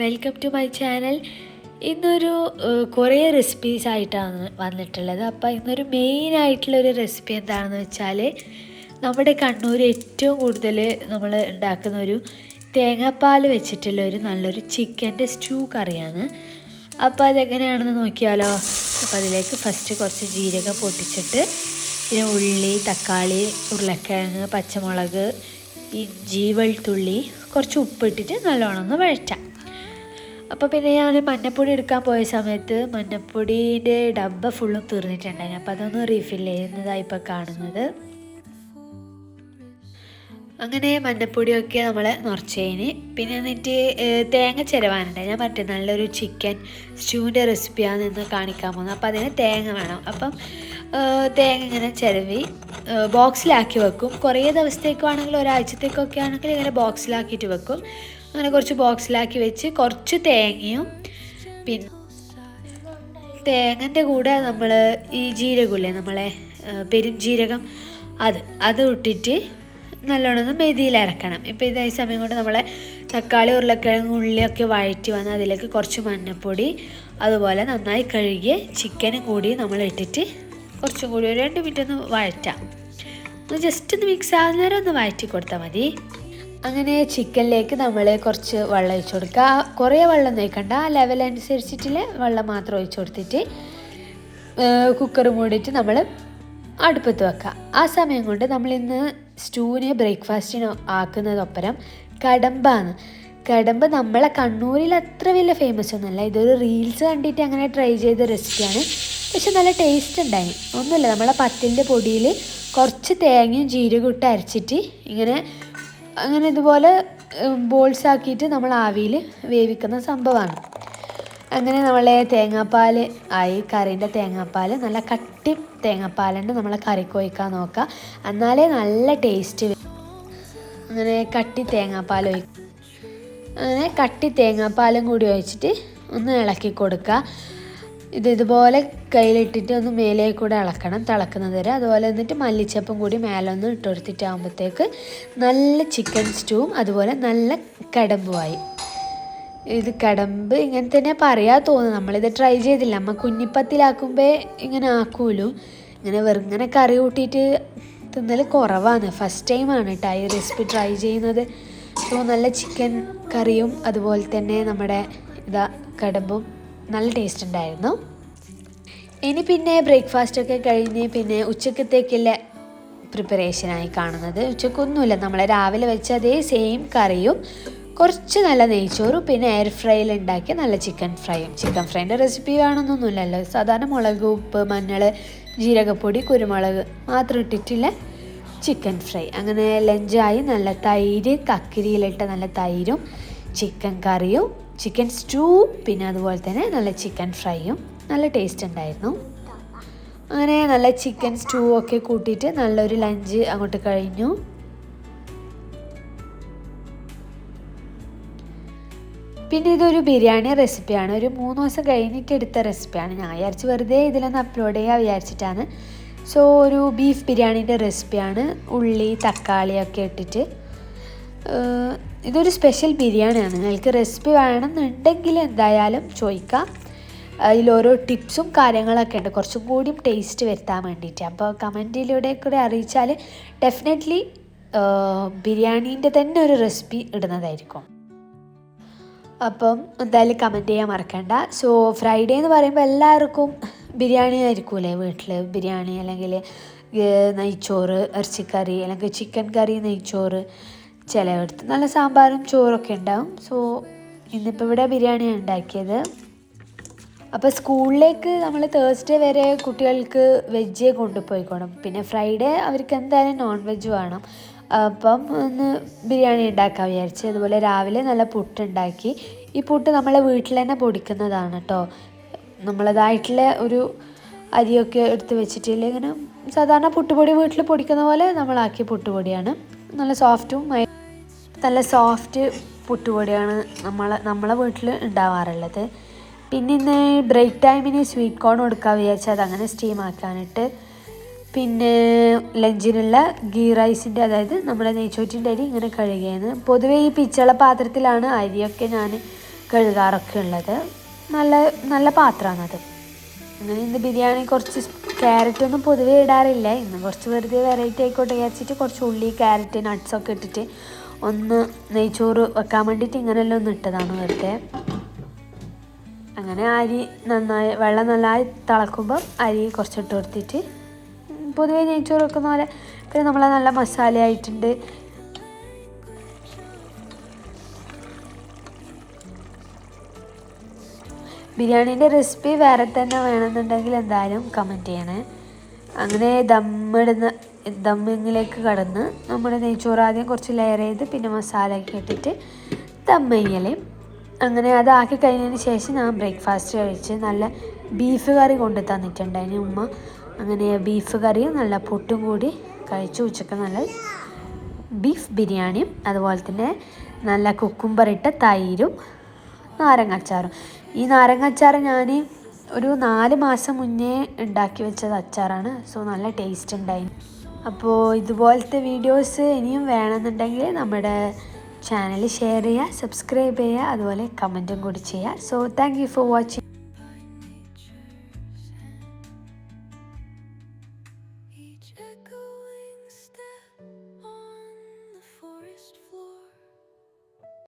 Welcome to my channel ഇന്നൊരു കുറേ recipes ആയിട്ടാണ് വന്നിട്ടുള്ളത്. അപ്പോൾ ഇന്നൊരു മെയിൻ ആയിട്ടുള്ളൊരു റെസിപ്പി എന്താണെന്ന് വെച്ചാൽ നമ്മുടെ കണ്ണൂർ ഏറ്റവും കൂടുതൽ നമ്മൾ ഉണ്ടാക്കുന്ന ഒരു തേങ്ങാപ്പാൽ വെച്ചിട്ടുള്ള ഒരു നല്ലൊരു ചിക്കന്റെ സ്റ്റൂ കറിയാണ്. അപ്പോൾ അതെങ്ങനെയാണെന്ന് നോക്കിയാലോ? അപ്പോൾ അതിലേക്ക് ഫസ്റ്റ് കുറച്ച് ജീരകം പൊട്ടിച്ചിട്ട് പിന്നെ ഉള്ളി തക്കാളി ഉരുളക്കിഴങ്ങ് പച്ചമുളക് ഇഞ്ചി വെളുത്തുള്ളി കുറച്ച് ഉപ്പിട്ടിട്ട് നല്ലോണം ഒന്ന് വഴറ്റാം. അപ്പോൾ പിന്നെ ഞാൻ മഞ്ഞപ്പൊടി എടുക്കാൻ പോയ സമയത്ത് മഞ്ഞപ്പൊടിയുടെ ഡബ്ബ ഫുള്ളും തീർന്നിട്ടുണ്ടായിരുന്നു. അപ്പോൾ അതൊന്ന് റീഫിൽ ചെയ്യുന്നതായി ഇപ്പോൾ കാണുന്നത്. അങ്ങനെ മഞ്ഞപ്പൊടിയൊക്കെ നമ്മൾ നിറച്ചതിന്. പിന്നെ എന്നിട്ട് തേങ്ങ ചിരവാനുണ്ടായി ഞാൻ മറ്റേ നല്ലൊരു ചിക്കൻ സ്റ്റൂവിന്റെ റെസിപ്പിയാണ് ഇന്ന് കാണിക്കാൻ പോകുന്നത് അപ്പോൾ അതിന് തേങ്ങ വേണം. അപ്പം തേങ്ങ ഇങ്ങനെ ചിരവി ബോക്സിലാക്കി വെക്കും. കുറേ ദിവസത്തേക്കും ആണെങ്കിൽ ഒരാഴ്ചത്തേക്കൊക്കെ ആണെങ്കിൽ ഇങ്ങനെ ബോക്സിലാക്കിയിട്ട് വെക്കും. അങ്ങനെ കുറച്ച് ബോക്സിലാക്കി വെച്ച് കുറച്ച് തേങ്ങയും പിന്നെ തേങ്ങന്റെ കൂടെ നമ്മൾ ഈ ജീരകമില്ലേ നമ്മളെ പെരുംജീരകം അത് അത് ഇട്ടിട്ട് നല്ലോണം മെതിയിൽ അരക്കണം. ഇപ്പോൾ ഇതേ സമയം കൊണ്ട് നമ്മളെ തക്കാളി ഉരുളക്കിഴങ്ങ് ഉള്ളിയൊക്കെ വഴറ്റി വന്ന് അതിലേക്ക് കുറച്ച് മഞ്ഞൾപ്പൊടി അതുപോലെ നന്നായി കഴുകിയ ചിക്കനും കൂടി നമ്മൾ ഇട്ടിട്ട് കുറച്ചും കൂടി ഒരു രണ്ട് മിനിറ്റ് ഒന്ന് വഴറ്റാം. ഒന്ന് ജസ്റ്റ് ഒന്ന് മിക്സ് ആകുന്നേരം ഒന്ന് വഴറ്റി കൊടുത്താൽ മതി. അങ്ങനെ ചിക്കനിലേക്ക് നമ്മൾ കുറച്ച് വെള്ളം ഒഴിച്ചു കൊടുക്കുക. കുറേ വെള്ളം ഒഴിക്കണ്ട. ആ ലെവൽ അനുസരിച്ചിട്ടുള്ള വെള്ളം മാത്രം ഒഴിച്ചു കൊടുത്തിട്ട് കുക്കർ മൂടിയിട്ട് നമ്മൾ അടുപ്പത്ത് വെക്കുക. ആ സമയം കൊണ്ട് നമ്മൾ ഇന്ന് സ്റ്റൂവിന് ബ്രേക്ക്ഫാസ്റ്റിന് ആക്കുന്നതൊപ്പരം കടമ്പാണ്. കടമ്പ് നമ്മളെ കണ്ണൂരിൽ അത്ര വലിയ ഫേമസ് ഒന്നുമല്ല. ഇതൊരു റീൽസ് കണ്ടിട്ട് അങ്ങനെ ട്രൈ ചെയ്ത റെസിപ്പിയാണ് പക്ഷെ നല്ല ടേസ്റ്റ് ഉണ്ടായി. ഒന്നുമില്ല നമ്മളെ പത്തിന്റെ പൊടിയിൽ കുറച്ച് തേങ്ങയും ജീരകം ഇട്ട് അരച്ചിട്ട് ഇങ്ങനെ അങ്ങനെ ഇതുപോലെ ബോൾസ് ആക്കിയിട്ട് നമ്മൾ ആവിയിൽ വേവിക്കുന്ന സംഭവമാണ്. അങ്ങനെ നമ്മളെ തേങ്ങാപ്പാൽ ആയി കറീന്റെ തേങ്ങാപ്പാൽ നല്ല കട്ടി തേങ്ങാപ്പാലുണ്ട്. നമ്മളെ കറിക്ക് ഒഴിക്കാൻ നോക്കുക എന്നാലേ നല്ല ടേസ്റ്റ് അങ്ങനെ കട്ടി തേങ്ങാപ്പാൽ ഒഴിക്കുക അങ്ങനെ കട്ടി തേങ്ങാപ്പാലും കൂടി ഒഴിച്ചിട്ട് ഒന്ന് ഇളക്കി കൊടുക്കുക. ഇത് ഇതുപോലെ കയ്യിലിട്ടിട്ട് ഒന്ന് മേലേ കൂടെ ഇളക്കണം തിളക്കുന്നത് വരെ. അതുപോലെ എന്നിട്ട് മല്ലിച്ചപ്പും കൂടി മേലെ ഒന്ന് ഇട്ട് കൊടുത്തിട്ടാകുമ്പോഴത്തേക്ക് നല്ല ചിക്കൻ സ്റ്റൂവും അതുപോലെ നല്ല കടമ്പുമായി. ഇത് കടമ്പ് ഇങ്ങനെ തന്നെ പറയാ തോന്നുന്നു. നമ്മളിത് ട്രൈ ചെയ്തില്ല. അമ്മ കുഞ്ഞിപ്പത്തിലാക്കുമ്പോൾ ഇങ്ങനെ ആക്കൂലു. ഇങ്ങനെ വെറുങ്ങനെ കറി കൂട്ടിയിട്ട് തിന്നൽ കുറവാണ്. ഫസ്റ്റ് ടൈമാണ് കേട്ടോ ഈ റെസിപ്പി ട്രൈ ചെയ്യുന്നത്. സോ നല്ല ചിക്കൻ കറിയും അതുപോലെ തന്നെ നമ്മുടെ ഇതാ കടമ്പും നല്ല ടേസ്റ്റ് ഉണ്ടായിരുന്നു. ഇനി പിന്നെ ബ്രേക്ക്ഫാസ്റ്റ് ഒക്കെ കഴിഞ്ഞ് പിന്നെ ഉച്ചക്കത്തേക്കുള്ള പ്രിപ്പറേഷനായി കാണുന്നത്. ഉച്ചക്കൊന്നുമില്ല. നമ്മൾ രാവിലെ വെച്ച അതേ സെയിം കറിയും കുറച്ച് നല്ല നെയ്ച്ചോറും പിന്നെ എയർ ഫ്രൈയിൽ ഉണ്ടാക്കിയ നല്ല ചിക്കൻ ഫ്രൈയും ചിക്കൻ ഫ്രൈന്റെ റെസിപ്പി വേണമെന്നൊന്നുമില്ലല്ലോ സാധാരണ മുളക് ഉപ്പ് മഞ്ഞൾ ജീരകപ്പൊടി കുരുമുളക് മാത്രം ഇട്ടിട്ടില്ല ചിക്കൻ ഫ്രൈ അങ്ങനെ ലഞ്ചായി നല്ല തൈര് കക്കിരിയിലിട്ട നല്ല തൈരും ചിക്കൻ കറിയും ചിക്കൻ സ്റ്റൂ പിന്നെ അതുപോലെ തന്നെ നല്ല ചിക്കൻ ഫ്രൈയും നല്ല ടേസ്റ്റ് ഉണ്ടായിരുന്നു. അങ്ങനെ നല്ല ചിക്കൻ സ്റ്റൂ ഒക്കെ കൂട്ടിയിട്ട് നല്ലൊരു ലഞ്ച് അങ്ങോട്ട് കഴിഞ്ഞു. പിന്നെ ഇതൊരു ബിരിയാണി റെസിപ്പിയാണ് ഒരു മൂന്ന് ദിവസം കഴിഞ്ഞിട്ട് എടുത്ത റെസിപ്പിയാണ് ഞാൻ വിചാരിച്ച് വെറുതെ ഇതിലൊന്ന് അപ്ലോഡ് ചെയ്യാൻ വിചാരിച്ചിട്ടാണ്. സോ ഒരു ബീഫ് ബിരിയാണീന്റെ റെസിപ്പിയാണ് ഉള്ളി തക്കാളി ഒക്കെ ഇട്ടിട്ട് ഇതൊരു സ്പെഷ്യൽ ബിരിയാണിയാണ്. നിങ്ങൾക്ക് റെസിപ്പി വേണമെന്നുണ്ടെങ്കിൽ എന്തായാലും ചോദിക്കാം. അതിൽ ഓരോ ടിപ്സും കാര്യങ്ങളൊക്കെ ഉണ്ട്. കുറച്ചും കൂടിയും ടേസ്റ്റ് വരുത്താൻ വേണ്ടിയിട്ട്. അപ്പോൾ കമന്റിലൂടെ കൂടെ അറിയിച്ചാൽ ഡെഫിനറ്റ്ലി ബിരിയാണീന്റെ തന്നെ ഒരു റെസിപ്പി ഇടുന്നതായിരിക്കും. അപ്പം എന്തായാലും കമന്റ് ചെയ്യാൻ മറക്കണ്ട. സോ ഫ്രൈഡേ എന്ന് പറയുമ്പോൾ എല്ലാവർക്കും ബിരിയാണി ആയിരിക്കൂലേ വീട്ടിൽ? ബിരിയാണി അല്ലെങ്കിൽ നെയ്ച്ചോറ് ഇറച്ചിക്കറി അല്ലെങ്കിൽ ചിക്കൻ കറി നെയ്ച്ചോറ് ചിലയിടത്ത് നല്ല സാമ്പാറും ചോറൊക്കെ ഉണ്ടാവും. സോ ഇന്നിപ്പോൾ ഇവിടെ ബിരിയാണിയാണ് ഉണ്ടാക്കിയത്. അപ്പോൾ സ്കൂളിലേക്ക് നമ്മൾ തേഴ്സ്ഡേ വരെ കുട്ടികൾക്ക് വെജ് കൊണ്ടുപോയിക്കോണം. പിന്നെ ഫ്രൈഡേ അവർക്ക് എന്തായാലും നോൺ വെജ് വേണം. അപ്പം ഒന്ന് ബിരിയാണി ഉണ്ടാക്കാൻ വിചാരിച്ച്. അതുപോലെ രാവിലെ നല്ല പുട്ടുണ്ടാക്കി. ഈ പുട്ട് നമ്മളെ വീട്ടിൽ തന്നെ പൊടിക്കുന്നതാണ് കേട്ടോ നമ്മളതായിട്ടുള്ള ഒരു അരിയൊക്കെ എടുത്ത് വെച്ചിട്ടില്ല ഇങ്ങനെ സാധാരണ പുട്ടുപൊടി വീട്ടിൽ പൊടിക്കുന്ന പോലെ നമ്മളാക്കിയ പുട്ടുപൊടിയാണ്. നല്ല സോഫ്റ്റും നല്ല സോഫ്റ്റ് പുട്ടുപൊടിയാണ് നമ്മൾ നമ്മളെ വീട്ടിൽ ഉണ്ടാവാറുള്ളത്. പിന്നെ ഇന്ന് ബ്രേക്ക് ടൈമിന് സ്വീറ്റ് കോൺ കൊടുക്കാൻ വിചാരിച്ചാൽ അതങ്ങനെ സ്റ്റീം ആക്കാനിട്ട് പിന്നെ ലഞ്ചിനുള്ള ഗീ റൈസിന്റെ അതായത് നമ്മുടെ നെയ്ച്ചോറ്റിന്റെ അരി ഇങ്ങനെ കഴുകിയത്. പൊതുവേ ഈ പിച്ചള പാത്രത്തിലാണ് അരിയൊക്കെ ഞാൻ കഴുകാറൊക്കെ ഉള്ളത്. നല്ല നല്ല പാത്രമാണത് അങ്ങനെ ഇന്ന് ബിരിയാണി കുറച്ച് ക്യാരറ്റ് ഒന്നും പൊതുവേ ഇടാറില്ല. ഇന്ന് കുറച്ച് വെറുതെ വെറൈറ്റി ആയിക്കോട്ടെ വിചാരിച്ചിട്ട് കുറച്ച് ഉള്ളി ക്യാരറ്റ് നട്ട്സൊക്കെ ഇട്ടിട്ട് ഒന്ന് നെയ്ച്ചോറ് വെക്കാൻ വേണ്ടിയിട്ട് ഇങ്ങനെയെല്ലാം ഒന്ന് ഇട്ടതാണ് വെറുതെ. അങ്ങനെ അരി നന്നായി വെള്ളം നന്നായി തിളക്കുമ്പോൾ അരി കുറച്ചിട്ട് കൊടുത്തിട്ട് പൊതുവെ നെയ്ച്ചോറ് വെക്കുന്ന പോലെ പിന്നെ നമ്മളെ നല്ല മസാല ആയിട്ടുണ്ട് ബിരിയാണീന്റെ റെസിപ്പി വേറെ തന്നെ വേണമെന്നുണ്ടെങ്കിൽ എന്തായാലും കമന്റ് ചെയ്യണേ. അങ്ങനെ ദമ്മിടുന്ന ദമ്മിങ്ങിലേക്ക് കടന്ന് നമ്മുടെ നെയ്ച്ചോറ് ആദ്യം കുറച്ച് ലെയർ ചെയ്ത് പിന്നെ മസാലയൊക്കെ ഇട്ടിട്ട് ദമ്മ് ചെയ്യൽ അങ്ങനെ അതാക്കി കഴിഞ്ഞതിന് ശേഷം ഞാൻ ബ്രേക്ക്ഫാസ്റ്റ് കഴിച്ച് നല്ല ബീഫ് കറി കൊണ്ട് തന്നിട്ടുണ്ടായിന് ഉമ്മ അങ്ങനെ ബീഫ് കറിയും നല്ല പുട്ടും കൂടി കഴിച്ചു ഉച്ചയ്ക്ക് നല്ല ബീഫ് ബിരിയാണിയും അതുപോലെ തന്നെ നല്ല കുക്കുംബറിട്ട തൈരും നാരങ്ങാച്ചാറും ഈ നാരങ്ങാച്ചാർ ഞാൻ ഒരു നാല് മാസം മുന്നേ ഉണ്ടാക്കി വെച്ചത് അച്ചാറാണ്. സോ നല്ല ടേസ്റ്റ് ഉണ്ടായി. അപ്പോൾ ഇതുപോലത്തെ വീഡിയോസ് ഇനിയും വേണമെന്നുണ്ടെങ്കിൽ നമ്മുടെ ചാനൽ ഷെയർ ചെയ്യുക സബ്സ്ക്രൈബ് ചെയ്യുക അതുപോലെ കമന്റും കൂടി ചെയ്യുക. So thank for watching